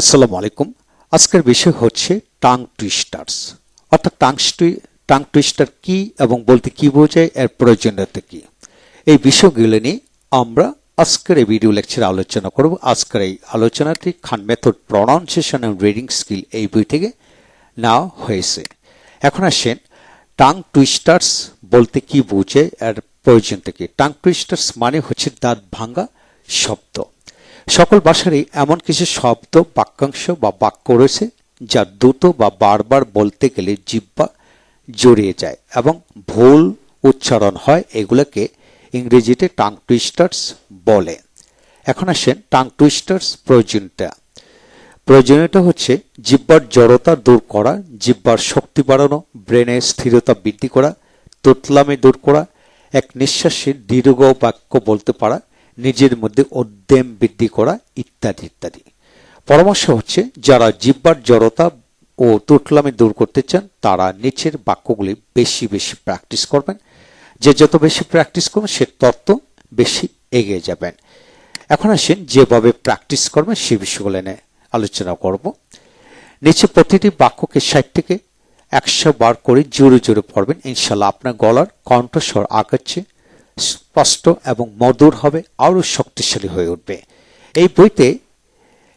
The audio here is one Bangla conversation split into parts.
আসসালামু আলাইকুম। আজকের বিষয় হচ্ছে টাং টুইস্টার্স। অর্থাৎ টাং টাং টুইস্টার কি এবং বলতে কি বোঝায়, এর প্রয়োজনীয়তা কি? এই বিষয়গুলো নিয়ে আমরা আজকের এই ভিডিও লেকচারে আলোচনা করব। আজকের এই আলোচনাটি Khan method pronunciation and reading skill এই বই থেকে নেওয়া হয়েছে। এখন আসেন, টাং টুইস্টার্স বলতে কি বোঝে এর প্রয়োজন থেকে টাং টুইস্টার্স মানে হচ্ছে দাঁত ভাঙ্গা শব্দ। সকল ভাষারই এমন কিছু শব্দ, বাক্যাংশ বা বাক্য রয়েছে যা দ্রুত বা বারবার বলতে গেলে জিব্বা জড়িয়ে যায় এবং ভুল উচ্চারণ হয় এগুলোকে ইংরেজিতে টাং টুইস্টার্স বলে। এখন আসেন টাং টুইস্টার্স প্রয়োজনটা প্রয়োজনীয়তা হচ্ছে জিব্বার জড়তা দূর করা জিব্বার শক্তি বাড়ানো ব্রেনের স্থিরতা বৃদ্ধি করা, তোতলামে দূর করা, এক নিঃশ্বাসে দীর্ঘ বাক্য বলতে পারা নিজের মধ্যে উদ্যম বৃদ্ধি করা ইত্যাদি ইত্যাদি। পরামর্শ হচ্ছে, যারা জিব্বার জড়তা ও তুটলামি দূর করতে চান, তারা নিচের বাক্যগুলি বেশি বেশি প্র্যাকটিস করবেন। যে যত বেশি প্র্যাকটিস করবেন, সে তত বেশি এগিয়ে যাবেন। এখন আসেন, যেভাবে প্র্যাকটিস করবেন, সে বিষয়গুলো নিয়ে আলোচনা করব। নিচে প্রতিটি বাক্যকে ষাট থেকে একশো বার করে জোরে জোরে পড়বেন। ইনশাল্লাহ আপনার গলার কণ্ঠস্বর আগাচ্ছে। স্পষ্ট এবং মধুর হবে, আরও শক্তিশালী হয়ে উঠবে। এই বইতে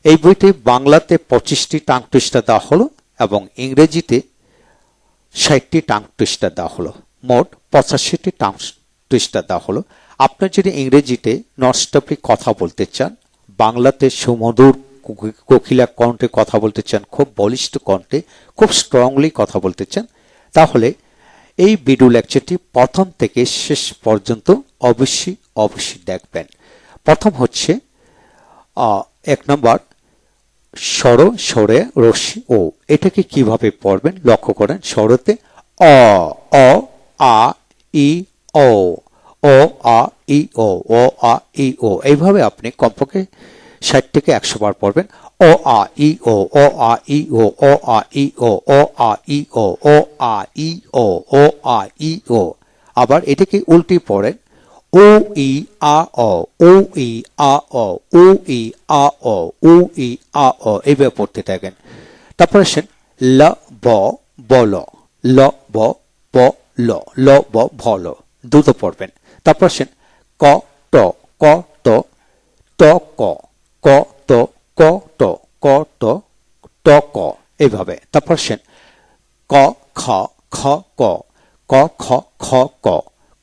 এই বইতে বাংলাতে পঁচিশটি টাং টুইস্টা দেওয়া হলো এবং ইংরেজিতে ষাটটি টাং টুইস্টা দেওয়া হলো। মোট পঁচাশিটি টাং টুইস্টা দেওয়া হলো। আপনার যদি ইংরেজিতে ননস্টপলি কথা বলতে চান, বাংলাতে সুমধুর কোকিলা কণ্ঠে কথা বলতে চান, খুব বলিষ্ঠ কণ্ঠে, খুব স্ট্রংলি কথা বলতে চান, তাহলে এই ভিডিও লেকচারটি প্রথম থেকে শেষ পর্যন্ত অবশ্যই অবশ্যই দেখবেন। প্রথম হচ্ছে এক নম্বর, স্বর, স্বরে রশ্মি, ও। এটাকে কীভাবে পড়বেন? লক্ষ্য করেন, স্বরতে অ অ, আ, ই, ও। ও আ, ই, ও। ও আ, ই, ও। এইভাবে আপনি কমপক্ষে ষাট থেকে একশো বার পড়বেন। ও আ ই ও ও আ ই ও ও আ ই ও ও আ ই ও ও আ ই ও ও আ ই ও। আবার এটাকে উল্টি পড়েন। ও ই আ অ ও ই আ অ ও ই আ অ ও ই আ অ এইভাবে পড়তে থাকেন। তারপর আসেন, ল, ব, বল, ল, ব ব ল ল, ব ভল দ্রুত পড়বেন। তারপর আসেন, ক, ট ক, ট ট, ক। ক ট ক ট ক, ট ট, ক, এইভাবে। তারপর আসেন, ক, খ খ, ক ক, খ খ, ক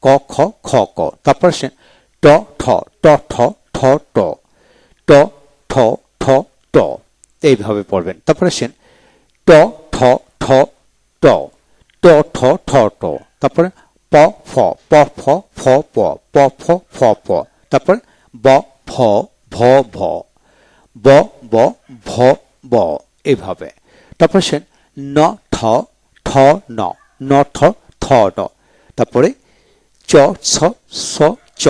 ক, খ খ, ক। তারপর আসেন, ট, ঠ ট, ঠ ঠ, ট ট, ঠ ঠ, ট, এইভাবে পড়বেন। তারপর আসেন, ট, ঠ ঠ, ট ট, ঠ ঠ, ট। তারপরে প, ফ প, ফ ফ, প প, ফ ফ, প। তারপরে ব, ফ, ভ ভ। ব ব, ভ, ব, এভাবে। তারপর আসেন ন, ঠ ঠ, ন ন, ঠ, থ ন তারপরে চ, ছ, স, চ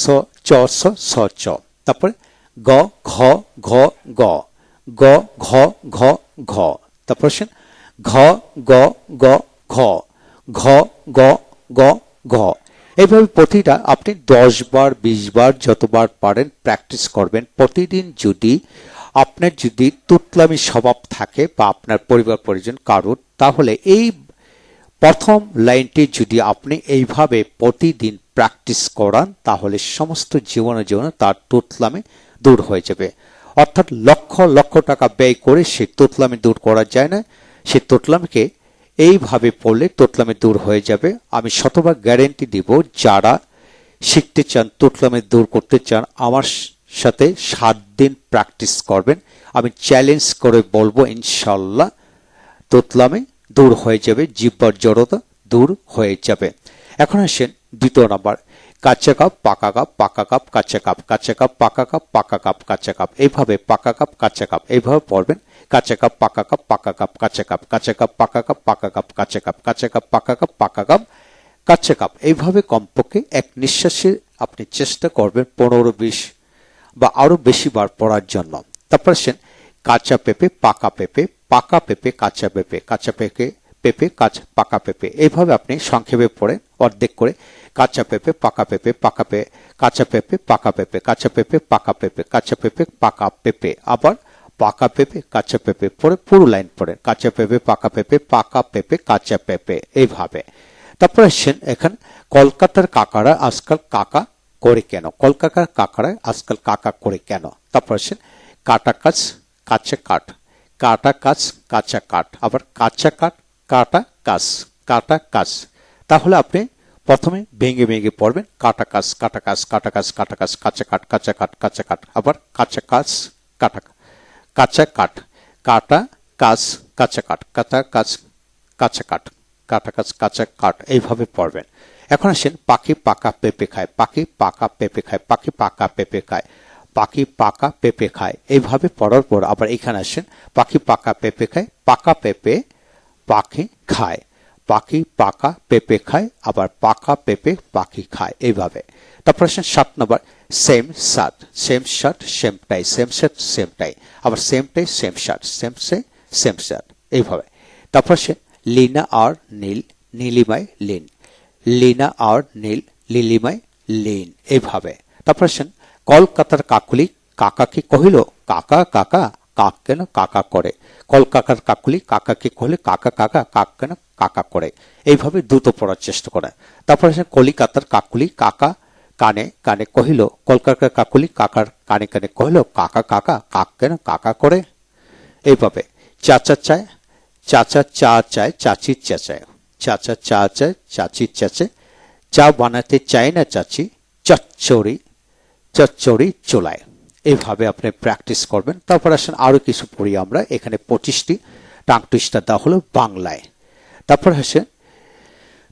স চ, স স, চ। তারপরে গ, ঘ ঘ, গ। গ, ঘ ঘ ঘ। তারপর আসেন ঘ, গ গ, ঘ। ঘ, গ গ, ঘ। এইভাবে প্রতিটা আপনি দশ বার বিশ বার যতবার পারেন প্র্যাকটিস করবেন। প্রতিদিন যদি আপনার যদি তুতলামি স্বভাব থাকে বা আপনার পরিবার, পরিজন কারোর, তাহলে এই প্রথম লাইনটি যদি আপনি এইভাবে প্রতিদিন প্র্যাকটিস করান, তাহলে সমস্ত জীবনে জীবনে তার তুতলামি দূর হয়ে যাবে। অর্থাৎ লক্ষ লক্ষ টাকা ব্যয় করে সে তোতলামি দূর করা যায় না। সে তোতলামিকে এইভাবে পড়লে তোতলামে দূর হয়ে যাবে। আমি শতভাগ গ্যারেন্টি দিব, যারা শিখতে চান, তোতলামে দূর করতে চান, আমার সাথে সাত দিন প্র্যাকটিস করবেন। আমি চ্যালেঞ্জ করে বলব ইনশাল্লাহ তোতলামে দূর হয়ে যাবে জিব্বার জড়তা দূর হয়ে যাবে। এখন আসেন দ্বিতীয় নাম্বার কাঁচা কাপ পাকা কাপ পাকা কাপ কাঁচা কাপ কাঁচা কাপ পাকা কাপ পাকা কাপ কাঁচা কাপ এইভাবে পাকা কাপ কাঁচা কাপ এইভাবে পড়বেন। কাঁচা কাপ পাকা কাপ পাকা কাপ কাঁচা কাপ কাঁচা কাপ পাকা কাপ পাকা কাপ কাঁচা কাপ কাঁচা কাপ পাকা কাপ পাকা কাপ কাঁচা কাপ এইভাবে কমপক্ষে এক নিঃশ্বাসে আপনি চেষ্টা করবেন পনেরো, বিশ বা আরও বেশি বার পড়ার জন্য। তারপর আসেন কাঁচা পেঁপে, পাকা পেঁপে পাকা পেঁপে, কাঁচা পেঁপে কাঁচা পেঁপে পেঁপে, কাঁচা পাকা পেঁপে। এইভাবে আপনি সংক্ষেপে পড়েন অর্ধেক করে, কাঁচা পেঁপে, পাকা পেঁপে পাকা পেঁপে কাঁচা পেঁপে, পাকা পেঁপে, কাঁচা পেঁপে, পাকা পেঁপে, কাঁচা পেঁপে, পাকা পেঁপে। আবার পাকা পেঁপে, কাঁচা পেঁপে পরে পুরো লাইন পড়ে। কাঁচা পেঁপে, পাকা পেঁপে পাকা পেঁপে, কাঁচা পেঁপে, এইভাবে। তারপর আসছেন এখানে কলকাতার কাকারা আজকাল কাকা করে কেন? কলকাতার কাকারা আজকাল কাকা করে কেন? তারপর আসছেন কাটা কাজ কাঁচা কাঠ। কাটা কাজ কাঁচা কাঠ। আবার কাঁচা কাঠ কাটা কাজ কাটা কাজ তাহলে আপনি প্রথমে ভেঙে ভেঙে পড়বেন, কাটা কাজ কাটা কাজ কাটা কাজ কাটা কাজ কাঁচা কাঠ কাঁচা কাঠ কাঁচা কাঠ, আবার কাঁচা কাজ কাটা কাঁচা কাঠ, কাটা কাজ কাঁচা কাঠ, কাঁচা কাজ কাঁচা কাঠ, কাটা কাজ কাঁচা কাঠ, এইভাবে পড়বেন। এখন আসেন পাখি পাকা পেঁপে খায়, পাখি পাকা পেঁপে খায়, পাখি পাকা পেঁপে খায়, পাখি পাকা পেঁপে খায়। এইভাবে পড়ার পর আবার এখানে আসেন, পাখি পাকা পেঁপে খায়, পাকা পেঁপে পাখি খায়। পাখি পাকা পেঁপে খায়, আবার পাকা পেঁপে পাখি খায়। এইভাবে। তারপর আসেন সাত নম্বর same shirt same shirt same tie same shirt same tie আবার same tie same shirt same সে সেম শার্ট এইভাবে। তারপর আসেন লিনা আর নীল নীলিমায় লিন। লিনা আর নীল লিলিমায় লিন। এইভাবে। তারপর আসেন কলকাতার কাকুলি কাকাকে কহিল? কাকা কাকা। কাক কেন কাকা করে। কলকাতার কাকুলি, কাকাকে কহিল কাকা কাকা কাক কেন কাকা করে। এইভাবে দ্রুত পড়ার চেষ্টা করে। তারপর আসেন কলিকাতার কাকুলি, কাকা কানে কানে কহিল কলকাতার কাকুলি, কাকার কানে কানে কহিল, কাকা কাকা কাক কেন কাকা করে। এইভাবে চাচা চায় চাচা চা চায়। চাচির চেঁচায় চাচা চা চায়। চাচির চেঁচে চা বানাতে চায় না চাচি, চচ্চড়ি চচ্চড়ি চোলায়। এইভাবে আপনি প্র্যাকটিস করবেন। তারপর আসেন আরও কিছু পড়ি আমরা। এখানে পঁচিশটি। টাং টুইস্টার দেওয়া হলো বাংলায়। তারপর আসেন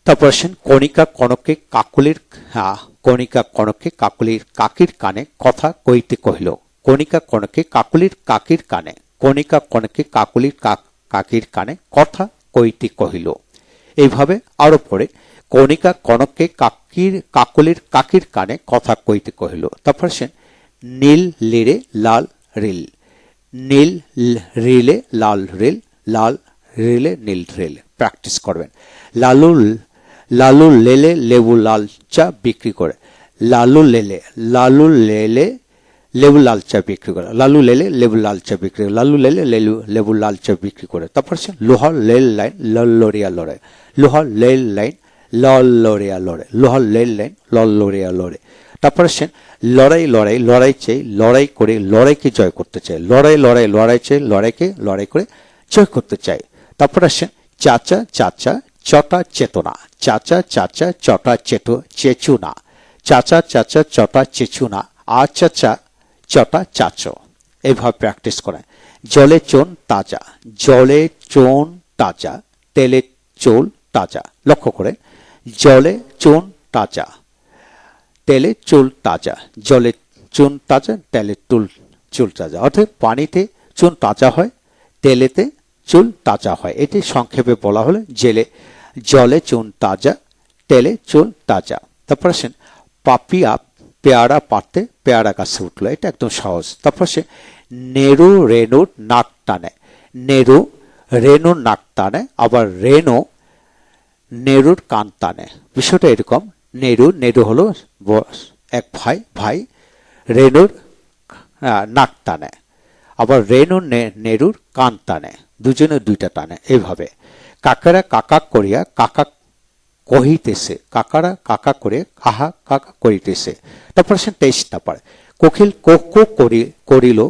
তারপর আসেন কণিকা কনকে কাকুলির কণিকা কনকে কাকুলির কাকির কানে কথা কইতে কহিল। কণিকা কনকে কাকুলির কাকির কানে, কণিকা কনকে কাকুলির কাকির কানে কথা কইতে কহিল। এইভাবে আরও পরে কণিকা কনককে কাকির, কাকুলির কাকির কানে কথা কইতে কহিল। তারপর আসেন নীল লিরে লাল, রিল। নীল, রিলে লাল, রিল। লাল, রিলে নীল, রিল। প্র্যাকটিস করবেন। লালু লালু, লেলে, লেবু লাল চা বিক্রি করে। লালু, লেলে লালু, লেলে, লেবু লাল চা বিক্রি করে। লালু, লেলে, লেবু লাল চা বিক্রি করে। লালু, লেলে লেবু লেবু লাল চা বিক্রি করে। তারপর সে লোহার লেল লাইন, লল্লরিয়া লড়ে। লোহার লেল লাইন, লল্লরিয়া লড়ে। লোহার লেল লাইন, লল্লরিয়া লড়ে। তারপর আসেন লড়াই লড়াই লড়াই চাই লড়াই করে, লড়াইকে জয় করতে চাই লড়াই লড়াই লড়াই চাই লড়াইকে, লড়াই করে জয় করতে চাই তারপর আসেন চাচা চাচা, চটা, চেতনা। চাচা চাচা, চটা, চেতো, চেচুনা। চাচা চাচা, চটা, চেচুনা। আর চাচা চটা, চাচো। এভাবে প্র্যাকটিস করেন জলে চোন তাজা। জলে চোন তাজা। তেলে চোল তাজা। লক্ষ্য করেন জলে চোন তাজা। তেলে চুল তাজা, জলে চুন তাজা, তেলে চুল চুল তাজা। অর্থাৎ পানিতে চুন তাজা হয়, তেলেতে চুল তাজা হয়। এটি সংক্ষেপে বলা হলো জেলে, জলে চুন তাজা, তেলে চুল তাজা। তারপর আসেন, পাপিয়া পেয়ারা পাতে পেয়ারা গাছে উঠল। এটা একদম সহজ। তারপর সে নেরু রেনুর নাক টানে। নেরু রেনুর নাক টানে, আবার রেনু নেরুর কান টানে। বিষয়টা এরকম নেরু নেরু হলো এক ভাই ভাই রেনুর নাক টানে। আবার রেনু নেরুর কান টানে। দুজনে দুইটা টানে এইভাবে কাকারা কাকা করিয়া কাকা কহিতেছে, কাকারা কাকা করে কাহা কাকা করিতেছে। তারপর সে তেইশ নাম্বার কোকিল কোকো করি, করিল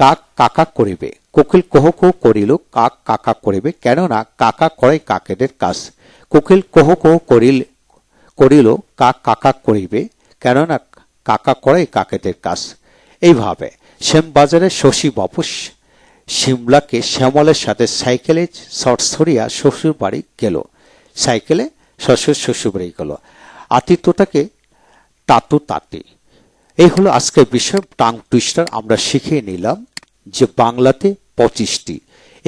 কাক কাকা করিবে। কোকিল কোহ কোহ করিল কাক কাকা করিবে। কেননা কাকা করে কাকেদের কাজ। কোকিল কোহ কোহ করিল করিল, কাক কাকা করিবে, কেননা কাকা করে কাকেদের কাজ এইভাবে শ্যামবাজারে শশী বাবু সিমলাকে শ্যামলের সাথে সাইকেলে সরসরিয়া শ্বশুর বাড়ি গেল। সাইকেলে শ্বশুর শ্বশুর বাড়ি গেল। আতিথ্যটাকে তাতু তাতি। এই হলো আজকের বিষয়। টাং টুইস্টার আমরা শিখে নিলাম যে বাংলাতে পঁচিশটি।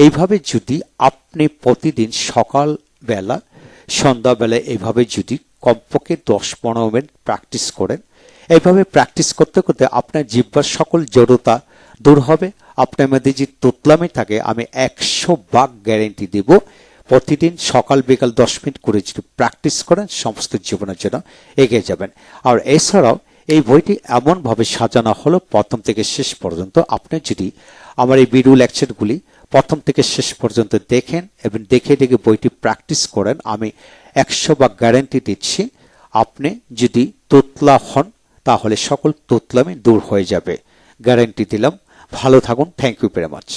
এইভাবে যদি আপনি প্রতিদিন সকাল বেলা সন্ধ্যাবেলায় এইভাবে যদি কমপক্ষে দশ পনেরো মিনিট প্র্যাকটিস করেন। এইভাবে প্র্যাকটিস করতে করতে আপনার জিব্বার সকল জড়তা দূর হবে। আপনার মধ্যে যে তোতলামি থাকে, আমি একশো বাঘ গ্যারেন্টি দেব। প্রতিদিন সকাল বিকাল দশ মিনিট করে যদি প্র্যাকটিস করেন, সমস্ত জীবনের জন্য এগিয়ে যাবেন। আর এছাড়াও এই বইটি এমনভাবে সাজানো হলো, প্রথম থেকে শেষ পর্যন্ত। আপনি যদি আমার এই ভিডিও লেকচারগুলি প্রথম থেকে শেষ পর্যন্ত দেখেন এবং দেখে দেখে বইটি প্র্যাকটিস করেন। আমি একশো বা গ্যারেন্টি দিচ্ছি, আপনি যদি তোতলা হন, তাহলে সকল তোতলামি দূর হয়ে যাবে। গ্যারেন্টি দিলাম। ভালো থাকুন। Thank you very much